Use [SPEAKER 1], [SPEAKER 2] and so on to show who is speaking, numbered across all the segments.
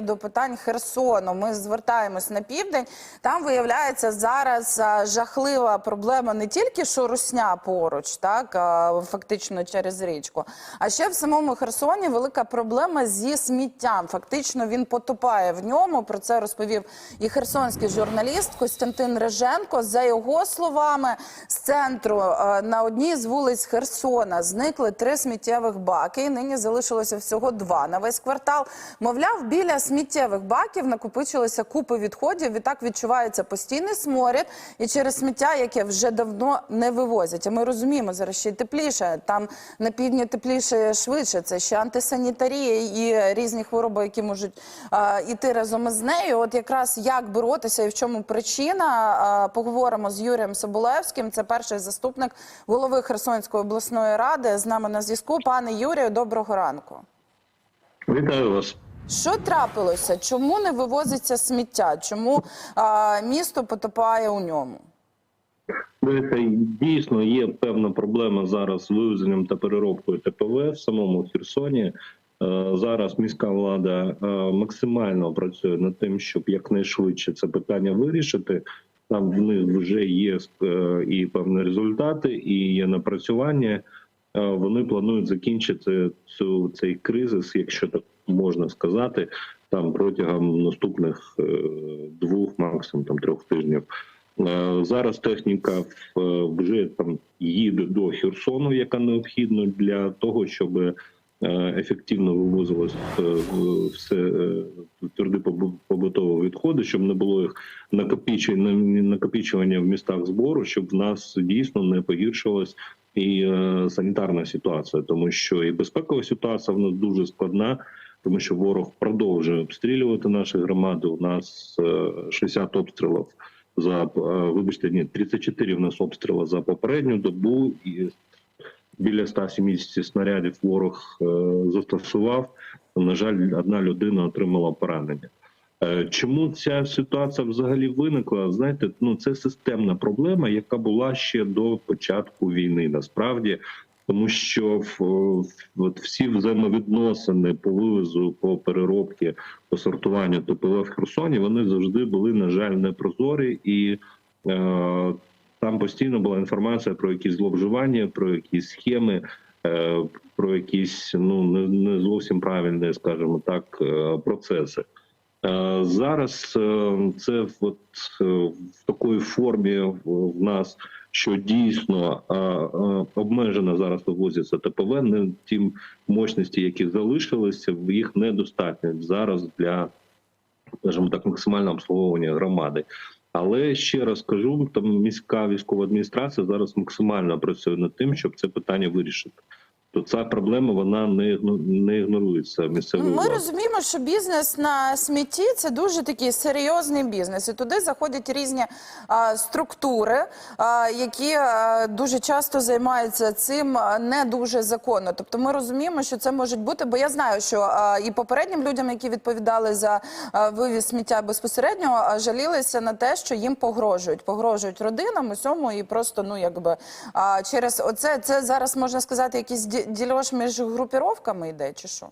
[SPEAKER 1] До питань Херсону ми звертаємось на південь. Там виявляється зараз жахлива проблема не тільки що русня поруч, так фактично через річку, а ще в самому Херсоні велика проблема зі сміттям. Фактично він потопає в ньому. Про це розповів і херсонський журналіст Костянтин Реженко. За його словами, з центру на одній з вулиць Херсона зникли три сміттєвих баки. І нині залишилося всього два на весь квартал. Мовляв, біля сміттєвих баків накопичилися купи відходів. Відтак відчувається постійний сморід і через сміття, яке вже давно не вивозять. А ми розуміємо, зараз ще й тепліше. Там на півдні тепліше швидше. Це ще антисанітарія і різні хвороби, які можуть а, іти разом із нею. От якраз як боротися і в чому причина, а, поговоримо з Юрієм Соболевським. Це перший заступник голови Херсонської обласної ради. З нами на зв'язку. Пане Юрію, доброго ранку.
[SPEAKER 2] Вітаю вас.
[SPEAKER 1] Що трапилося? Чому не вивозиться сміття? Чому а, місто потопає у ньому?
[SPEAKER 2] Дійсно, є певна проблема зараз з вивезенням та переробкою ТПВ в самому Херсоні. Е, Зараз міська влада е, максимально працює над тим, щоб якнайшвидше це питання вирішити. Там в них вже є е, і певні результати, і є напрацювання. Е, Вони планують закінчити цю цей кризис, якщо так можна сказати, там протягом наступних е, двох, максимум там трьох тижнів. Е, Зараз техніка вже там їде до Херсону, яка необхідна для того, щоб ефективно вивозилось все тверді побутові відходи, щоб не було їх накопичення, в містах збору, щоб в нас дійсно не погіршилась і е, санітарна ситуація, тому що і безпекова ситуація в нас дуже складна. Тому що ворог продовжує обстрілювати наші громади. У нас е, 60 обстрілів за е, вибачте, ні, 34 в нас обстріли за попередню добу, і біля 170 снарядів ворог е, застосував. На жаль, одна людина отримала поранення. Е, Чому ця ситуація взагалі виникла? Знаєте, ну це системна проблема, яка була ще до початку війни. Насправді, тому що от всі взаємовідносини по вивозу, по переробці, по сортуванню ТПВ в Херсоні вони завжди були, на жаль, непрозорі і. Е, там постійно була інформація про якісь зловживання, про якісь схеми, е, про якісь ну не, не зовсім правильні, скажімо так, е, процеси. Е, Зараз е, це от е, в такої формі в нас, що дійсно обмежено зараз вивозяться ТПВ, не ті мощності, які залишилися, їх недостатньо зараз для, скажімо так, максимального обслуговування громади. Але ще раз кажу, там міська військова адміністрація зараз максимально працює над тим, щоб це питання вирішити. То ця проблема вона не не ігнорується місцевою
[SPEAKER 1] Ми розуміємо, що бізнес на смітті це дуже такий серйозний бізнес, і туди заходять різні а, структури, а, які а, дуже часто займаються цим не дуже законно. Тобто, ми розуміємо, що це можуть бути, бо я знаю, що а, і попереднім людям, які відповідали за а, вивіз сміття безпосередньо, а, жалілися на те, що їм погрожують, погрожують родинам усьому, і просто ну якби а, через оце це зараз можна сказати, якийсь ді- дільош між групіровками йде, чи що?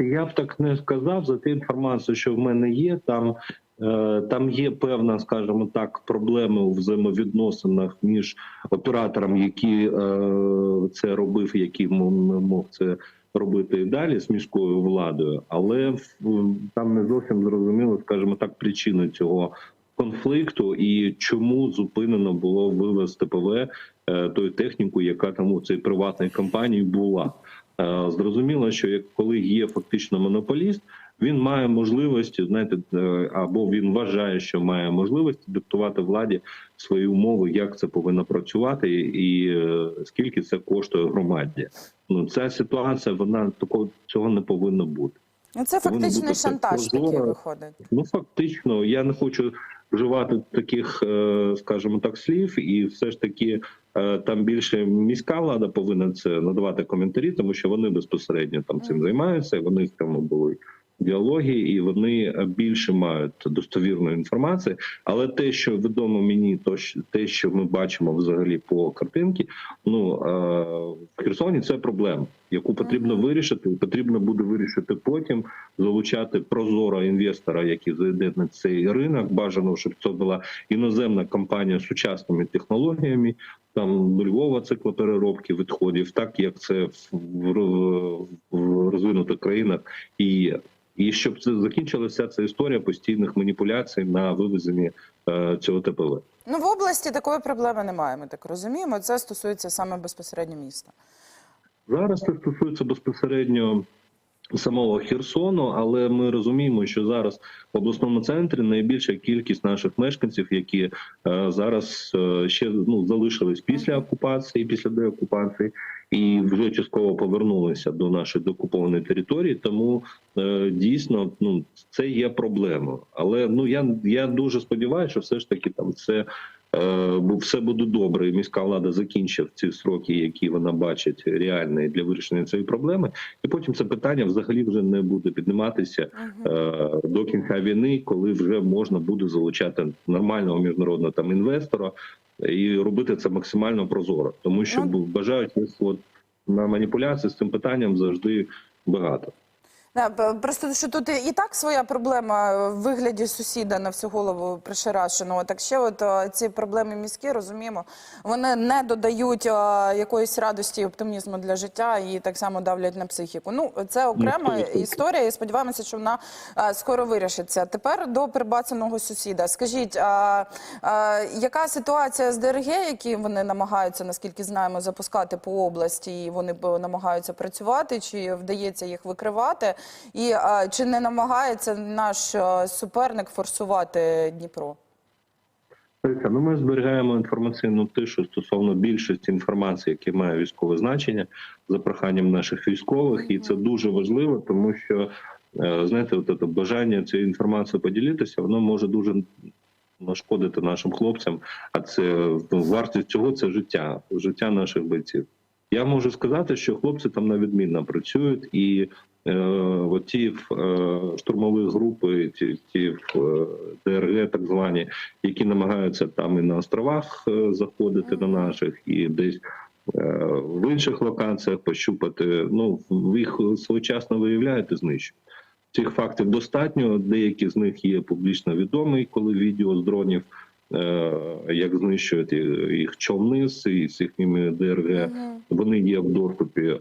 [SPEAKER 2] Я б так не сказав за ту інформацію, що в мене є. Там, е, там є певна, скажімо так, проблеми у взаємовідносинах між оператором, який е, це робив, який мог це робити і далі з міською владою, але в- там не зовсім зрозуміло, скажімо так, причини цього. Конфлікту і чому зупинено було вивез ТПВ е, тої техніку, яка там у цій приватній компанії була. Е, Зрозуміло, що як коли є фактично монополіст, він має можливості, знаєте, е, або він вважає, що має можливість диктувати владі свої умови, як це повинно працювати, і скільки це коштує громаді. Ну ця ситуація, вона такого цього не повинно бути.
[SPEAKER 1] Ну, це фактичний шантаж такий виходить.
[SPEAKER 2] Ну фактично, я не хочу вживати таких, е, скажімо так, слів, і все ж таки е, там більше міська влада повинна це надавати коментарі, тому що вони безпосередньо там цим займаються. Вони в цьому були діалоги, і вони більше мають достовірної інформації. Але те, що відомо мені, то те, що ми бачимо взагалі по картинці, ну е, в Херсоні це проблема, яку потрібно вирішити, і потрібно буде вирішити потім, залучати прозоро інвестора, який зайде на цей ринок. Бажано, щоб це була іноземна компанія з сучасними технологіями. Там нульового циклопереробки відходів, так як це в розвинутих країнах і є. І щоб це закінчилася ця історія постійних маніпуляцій на вивезенні е, цього ТПВ.
[SPEAKER 1] Ну, в області такої проблеми немає, ми так розуміємо. Це стосується саме безпосередньо міста.
[SPEAKER 2] Зараз це стосується безпосередньо самого Херсону, але ми розуміємо, що зараз в обласному центрі найбільша кількість наших мешканців, які е, зараз е, ще ну залишились після окупації, після деокупації, і вже частково повернулися до нашої деокупованої території. Тому е, дійсно ну це є проблемою. Але ну я, я дуже сподіваюся, що все ж таки там це. Е, все буде добре, і міська влада закінчить ці сроки, які вона бачить реальні для вирішення цієї проблеми, і потім це питання взагалі вже не буде підніматися е, до кінця війни, коли вже можна буде залучати нормального міжнародного там інвестора і робити це максимально прозоро, тому що
[SPEAKER 1] Ну.
[SPEAKER 2] бажають от на маніпуляції з цим питанням завжди багато.
[SPEAKER 1] Просто що тут і так своя проблема в вигляді сусіда на всю голову пришарашеного. Так ще от е, ці проблеми міські, розуміємо, вони не додають е, якоїсь радості і оптимізму для життя і так само давлять на психіку. Ну, це окрема
[SPEAKER 2] Ну,
[SPEAKER 1] історія, і сподіваємося, що вона е, скоро вирішиться. Тепер до прибацаного сусіда. Скажіть, а, а, яка ситуація з ДРГ, які вони намагаються, наскільки знаємо, запускати по області, і вони намагаються працювати, чи вдається їх викривати? І а, чи не намагається наш е, суперник форсувати Дніпро?
[SPEAKER 2] Ну, ми зберігаємо інформаційну тишу стосовно більшості інформації, яка має військове значення за проханням наших військових, і це дуже важливо, тому що е, знаєте, от це бажання цією інформацією поділитися, воно може дуже нашкодити нашим хлопцям. А це ну, вартість цього це життя, життя наших бойців. Я можу сказати, що хлопці там на відмінно працюють, і е, от ті е, штурмові групи, ті, ті е, ДРГ, так звані, які намагаються там і на островах заходити на наших, і десь в інших локаціях пощупати. Ну їх своєчасно виявляють і знищують. Цих фактів достатньо. Деякі з них є публічно відомі, коли відео з дронів. Як знищують їх човни з їхніми ДРГ, вони є в доступі.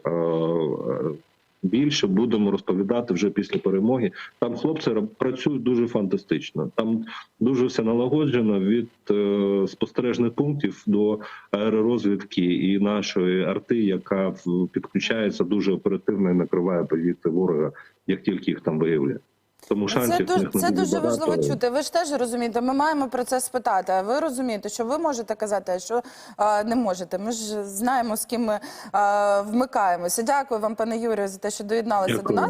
[SPEAKER 2] Більше будемо розповідати вже після перемоги. Там хлопці працюють дуже фантастично. Там дуже все налагоджено від е, спостережних пунктів до аеророзвідки і нашої арти, яка підключається дуже оперативно і накриває повітря ворога, як тільки їх там виявляє. Тому шансів це
[SPEAKER 1] дуже, це
[SPEAKER 2] дуже багато.
[SPEAKER 1] важливо чути. Ви ж теж розумієте, ми маємо про це спитати. А ви розумієте, що ви можете казати, а що а, не можете. Ми ж знаємо, з ким ми а, вмикаємося. Дякую вам, пане Юрію, за те, що доєдналися до нас.